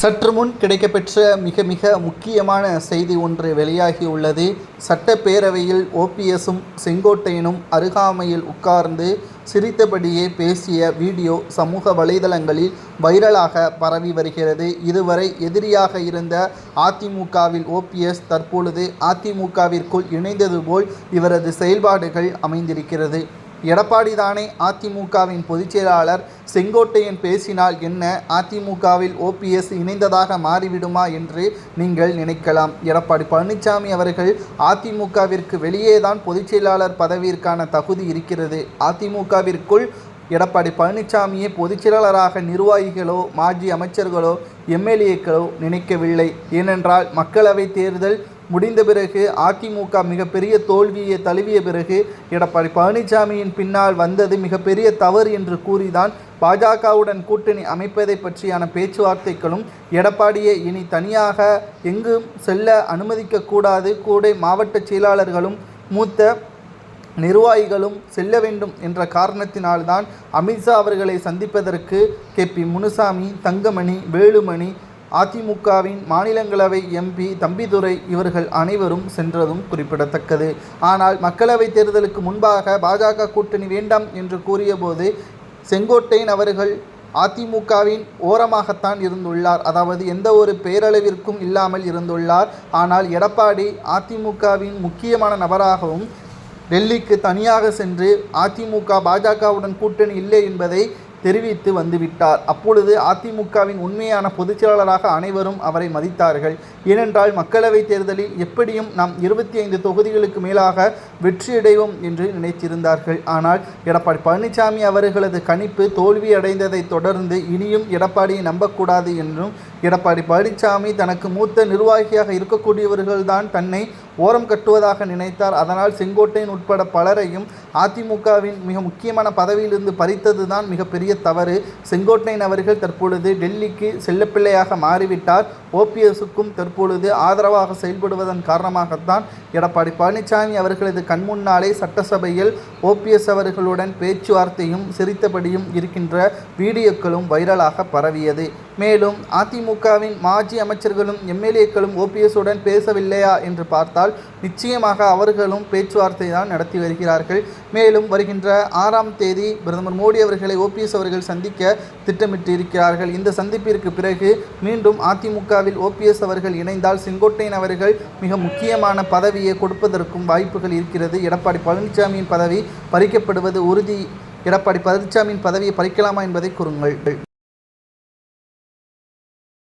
சற்று முன் கிடைக்கப்பெற்ற மிக மிக முக்கியமான செய்தி ஒன்று வெளியாகியுள்ளது சட்டப்பேரவையில் ஓபிஎஸும் செங்கோட்டையனும் அருகாமையில் உட்கார்ந்து சிரித்தபடியே பேசிய வீடியோ சமூக வலைதளங்களில் வைரலாக பரவி வருகிறது. இதுவரை எதிரியாக இருந்த அதிமுகவில் ஓபிஎஸ் தற்பொழுது அதிமுகவிற்குள் இணைந்தது போல் இவரது செயல்பாடுகள் அமைந்திருக்கிறது. எடப்பாடி தானே அதிமுகவின் பொதுச்செயலாளர் செங்கோட்டையன் பேசினால் என்ன? அதிமுகவில் ஓபிஎஸ் இணைந்ததாக மாறிவிடுமா என்று நீங்கள் நினைக்கலாம். எடப்பாடி பழனிசாமி அவர்கள் அதிமுகவிற்கு வெளியேதான் பொதுச்செயலாளர் பதவியிற்கான தகுதி இருக்கிறது. அதிமுகவிற்குள் எடப்பாடி பழனிசாமியை பொதுச்செயலாளராக நிர்வாகிகளோ மாஜி அமைச்சர்களோ எம்எல்ஏக்களோ நினைக்கவில்லை. ஏனென்றால் மக்களவைத் தேர்தல் முடிந்த பிறகு அதிமுக மிகப்பெரிய தோல்வியை தழுவிய பிறகு எடப்பாடி பழனிசாமியின் பின்னால் வந்தது மிகப்பெரிய தவறு என்று கூறிதான் பாஜகவுடன் கூட்டணி அமைப்பதை பற்றியான பேச்சுவார்த்தைகளும் எடப்பாடியை இனி தனியாக எங்கும் செல்ல அனுமதிக்கக்கூடாது கூட மாவட்ட செயலாளர்களும் மூத்த நிர்வாகிகளும் செல்ல வேண்டும் என்ற காரணத்தினால்தான் அமித்ஷா அவர்களை சந்திப்பதற்கு கே. பி. முனுசாமி தங்கமணி வேலுமணி அதிமுகவின் மாநிலங்களவை எம்பி தம்பிதுரை இவர்கள் அனைவரும் சென்றதும் குறிப்பிடத்தக்கது. ஆனால் மக்களவைத் தேர்தலுக்கு முன்பாக பாஜக கூட்டணி வேண்டாம் என்று கூறியபோது செங்கோட்டையன் அவர்கள் அதிமுகவின் ஓரமாகத்தான் இருந்துள்ளார். அதாவது எந்த ஒரு பேரளவிற்கும் இல்லாமல் இருந்துள்ளார். ஆனால் எடப்பாடி அதிமுகவின் முக்கியமான நபராகவும் டெல்லிக்கு தனியாக சென்று அதிமுக பாஜகவுடன் கூட்டணி இல்லை என்பதை தெரிவித்து வந்துவிட்டார். அப்பொழுது அதிமுகவின் உண்மையான பொதுச்செயலாளராக அனைவரும் அவரை மதித்தார்கள். ஏனென்றால் மக்களவைத் தேர்தலில் எப்படியும் நாம் இருபத்தி ஐந்து தொகுதிகளுக்கு மேலாக வெற்றியடைவோம் என்று நினைத்திருந்தார்கள். ஆனால் எடப்பாடி பழனிசாமி அவர்களது கணிப்பு தோல்வி அடைந்ததை தொடர்ந்து இனியும் எடப்பாடியை நம்பக்கூடாது என்றும் எடப்பாடி பழனிசாமி தனக்கு மூத்த நிர்வாகியாக இருக்கக்கூடியவர்கள்தான் தன்னை ஓரம் கட்டுவதாக நினைத்தார். அதனால் செங்கோட்டையன் உட்பட பலரையும் அதிமுகவின் மிக முக்கியமான பதவியிலிருந்து பறித்தது தான் மிகப்பெரிய தவறு. செங்கோட்டையன் அவர்கள் தற்பொழுது டெல்லிக்கு செல்லப்பிள்ளையாக மாறிவிட்டார். ஓபிஎஸ்ஸுக்கும் தற்பொழுது ஆதரவாக செயல்படுவதன் காரணமாகத்தான் எடப்பாடி பழனிசாமி அவர்களது கண்முன்னாலே சட்டசபையில் ஓபிஎஸ் அவர்களுடன் பேச்சுவார்த்தையும் சிரித்தபடியும் இருக்கின்ற வீடியோக்களும் வைரலாக பரவியது. மேலும் அதிமுகவின் மாஜி அமைச்சர்களும் எம்எல்ஏக்களும் ஓபிஎஸ்ஸுடன் பேசவில்லையா என்று பார்த்தால் நிச்சயமாக அவர்களும் பேச்சுவார்த்தை தான் நடத்தி வருகிறார்கள். மேலும் வருகின்ற ஆறாம் தேதி பிரதமர் மோடி அவர்களை ஓபிஎஸ் அவர்கள் சந்திக்க திட்டமிட்டு இருக்கிறார்கள் இந்த சந்திப்பிற்கு பிறகு மீண்டும் அதிமுகவில் ஓபிஎஸ் அவர்கள் இணைந்தால் செங்கோட்டையன் அவர்கள் மிக முக்கியமான பதவியை கொடுப்பதற்கும் வாய்ப்புகள் இருக்கிறது. எடப்பாடி பழனிசாமியின் பதவி பறிக்கப்படுவது உறுதி. எடப்பாடி பழனிசாமியின் பதவியை பறிக்கலாமா என்பதை கூறுங்கள்.